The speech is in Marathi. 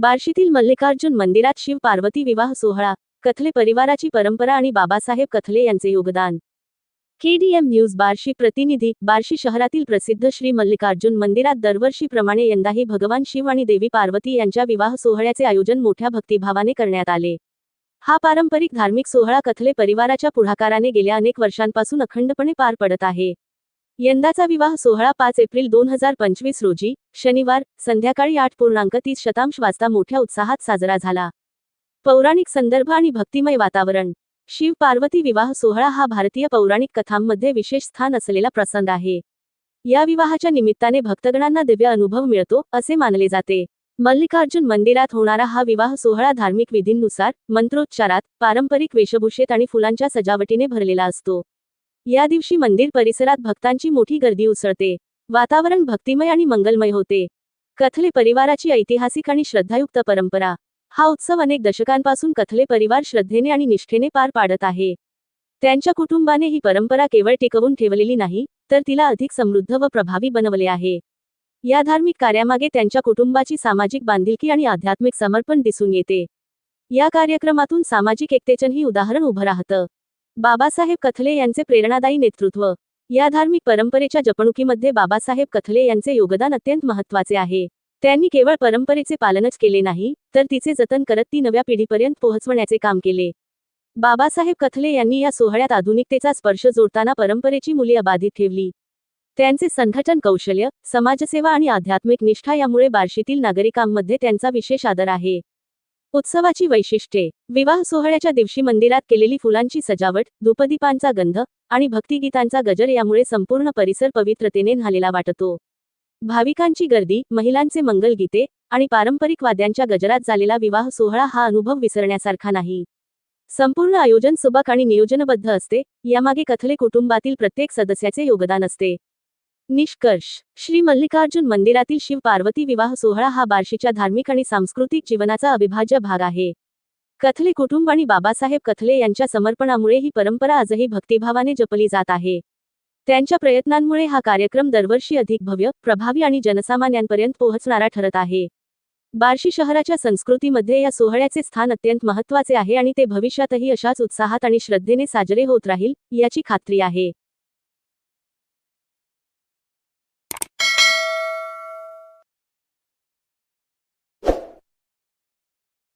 बार्शीतील मल्लिकार्जुन मंदिरात शिव पार्वती विवाह सोहळा कथले परिवाराची परंपरा आणि बाबासाहेब कथले यांचे योगदान. केडीएम न्यूज बार्शी प्रतिनिधी बार्शी शहरातील प्रसिद्ध श्री मल्लिकार्जुन मंदिरात दरवर्षीप्रमाणे यंदाही भगवान शिव आणि देवी पार्वती यांच्या विवाह सोहळ्याचे आयोजन मोठ्या भक्तिभावाने करण्यात आले. हा पारंपरिक धार्मिक सोहळा कथले परिवाराच्या पुढाकाराने गेल्या अनेक वर्षांपासून अखंडपणे पार पडत आहे. यंदाचा विवाह सोहळा पाच एप्रिल दोन हजार पंचवीस रोजी शनिवार संध्याकाळी आठ पूर्णांक तीस शतांश वाजता मोठ्या उत्साहात साजरा झाला. पौराणिक संदर्भ आणि भक्तिमय वातावरण. शिव पार्वती विवाह सोहळा हा भारतीय पौराणिक कथांमध्ये विशेष स्थान असलेला प्रसंग आहे. या विवाहाच्या निमित्ताने भक्तगणांना दिव्य अनुभव मिळतो असे मानले जाते. मल्लिकार्जुन मंदिरात होणारा हा विवाह सोहळा धार्मिक विधींनुसार मंत्रोच्चारात पारंपरिक वेशभूषेत आणि फुलांच्या सजावटीने भरलेला असतो. या दिवशी मंदिर परिसरात भक्तांची मोठी गर्दी उसळते. वातावरण भक्तिमय आणि मंगलमय होते. कथले परिवाराची ऐतिहासिक आणि श्रद्धायुक्त परंपरा. हा उत्सव अनेक दशकांपासून कथले परिवार श्रद्धेने आणि निष्ठेने पार पाडत आहे. त्यांच्या कुटुंबाने ही परंपरा केवळ टिकवून ठेवलेली नाही तर तिला अधिक समृद्ध व प्रभावी बनवले आहे. या धार्मिक कार्यामागे त्यांच्या कुटुंबाची सामाजिक बांधिलकी आणि आध्यात्मिक समर्पण दिसून येते. या कार्यक्रमातून सामाजिक एकतेचंही उदाहरण उभं राहतं. बाबासाहेब कथले यांचे प्रेरणादायी नेतृत्व. या धार्मिक परंपरेच्या जपणुकीमध्ये बाबासाहेब कथले यांचे योगदान अत्यंत महत्त्वाचे आहे. त्यांनी केवळ परंपरेचे पालनच केले नाही तर तिचे जतन करत ती नव्या पिढीपर्यंत पोहोचवण्याचे काम केले. बाबासाहेब कथले यांनी या सोहळ्यात आधुनिकतेचा स्पर्श जोडताना परंपरेची मुली अबाधित ठेवली. त्यांचे संघटन कौशल्य समाजसेवा आणि आध्यात्मिक निष्ठा यामुळे बार्शीतील नागरिकांमध्ये त्यांचा विशेष आदर आहे. उत्सवाची वैशिष्ट्ये. विवाह सोहळ्याच्या दिवशी मंदिरात केलेली फुलांची सजावट धूपदीपांचा गंध आणि भक्तिगीतांचा गजर यामुळे संपूर्ण परिसर पवित्रतेने न्हालेला वाटतो. भाविकांची गर्दी महिलांचे मंगलगीते आणि पारंपरिक वाद्यांच्या गजरात झालेला विवाह सोहळा हा अनुभव विसरण्यासारखा नाही. संपूर्ण आयोजन सुबक आणि नियोजनबद्ध असते यामागे कथले कुटुंबातील प्रत्येक सदस्याचे योगदान असते. निष्कर्ष. श्री मल्लिकार्जुन मंदिरातील शिव पार्वती विवाह सोहळा हा बार्शीच्या धार्मिक आणि सांस्कृतिक जीवनाचा अविभाज्य भाग आहे. कथले कुटुंब आणि बाबासाहेब कथले यांच्या समर्पणामुळे ही परंपरा आजही भक्तिभावाने जपली जात आहे. त्यांच्या प्रयत्नांमुळे हा कार्यक्रम दरवर्षी अधिक भव्य प्रभावी आणि जनसामान्यांपर्यंत पोहोचणारा ठरत आहे. बार्शी शहराच्या संस्कृतीमध्ये या सोहळ्याचे स्थान अत्यंत महत्त्वाचे आहे आणि ते भविष्यातही अशाच उत्साहात आणि श्रद्धेने साजरे होत राहील याची खात्री आहे.